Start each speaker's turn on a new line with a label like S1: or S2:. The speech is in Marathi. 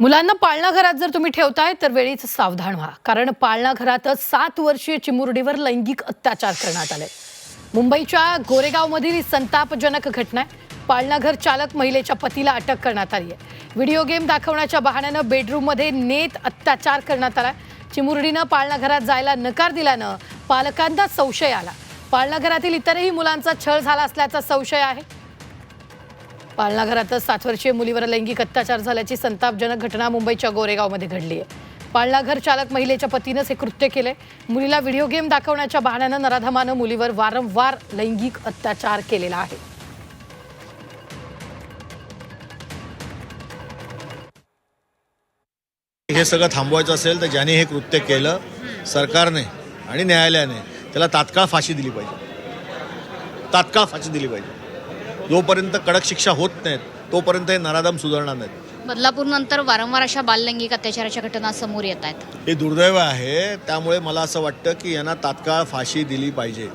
S1: मुलांना पाळणा घरात जर तुम्ही ठेवताय तर वेळीच सावधान व्हा. कारण पाळणा घरातच सात वर्षीय चिमुरडीवर लैंगिक अत्याचार करण्यात आले. मुंबईच्या गोरेगावमधील ही संतापजनक घटना आहे. पाळणाघर चालक महिलेच्या पतीला अटक करण्यात आली आहे. व्हिडिओ गेम दाखवण्याच्या बहाण्यानं बेडरूममध्ये नेत अत्याचार करण्यात आला. चिमुरडीनं पाळणाघरात जायला नकार दिल्यानं पालकांना संशय आला. पाळणाघरातील इतरही मुलांचा छळ झाला असल्याचा संशय आहे. पाळणा घरातच सात वर्षीय मुलीवर लैंगिक अत्याचार झाल्याची संतापजनक घटना मुंबईच्या गोरेगावमध्ये घडली आहे. पाळणाघर चालक महिलेच्या पतीनंच हे कृत्य केलंय. मुलीला व्हिडिओ गेम दाखवण्याच्या बहाण्यानं नराधमानं मुलीवर वारंवार लैंगिक अत्याचार केलेला आहे.
S2: हे सगळं थांबवायचं असेल तर ज्याने हे कृत्य केलं सरकारने आणि न्यायालयाने त्याला तात्काळ फाशी दिली पाहिजे. तात्काळ फाशी दिली पाहिजे. जोपर्यंत कडक शिक्षा होत नाहीत तोपर्यंत हे नराधम सुधारणार नाहीत.
S3: बदलापूर नंतर वारंवार अशा बाललैंगिक अत्याचाराच्या घटना समोर येत आहेत.
S2: हे दुर्दैव आहे त्यामुळे मला असं वाटतं की यांना तात्काळ फाशी दिली पाहिजे.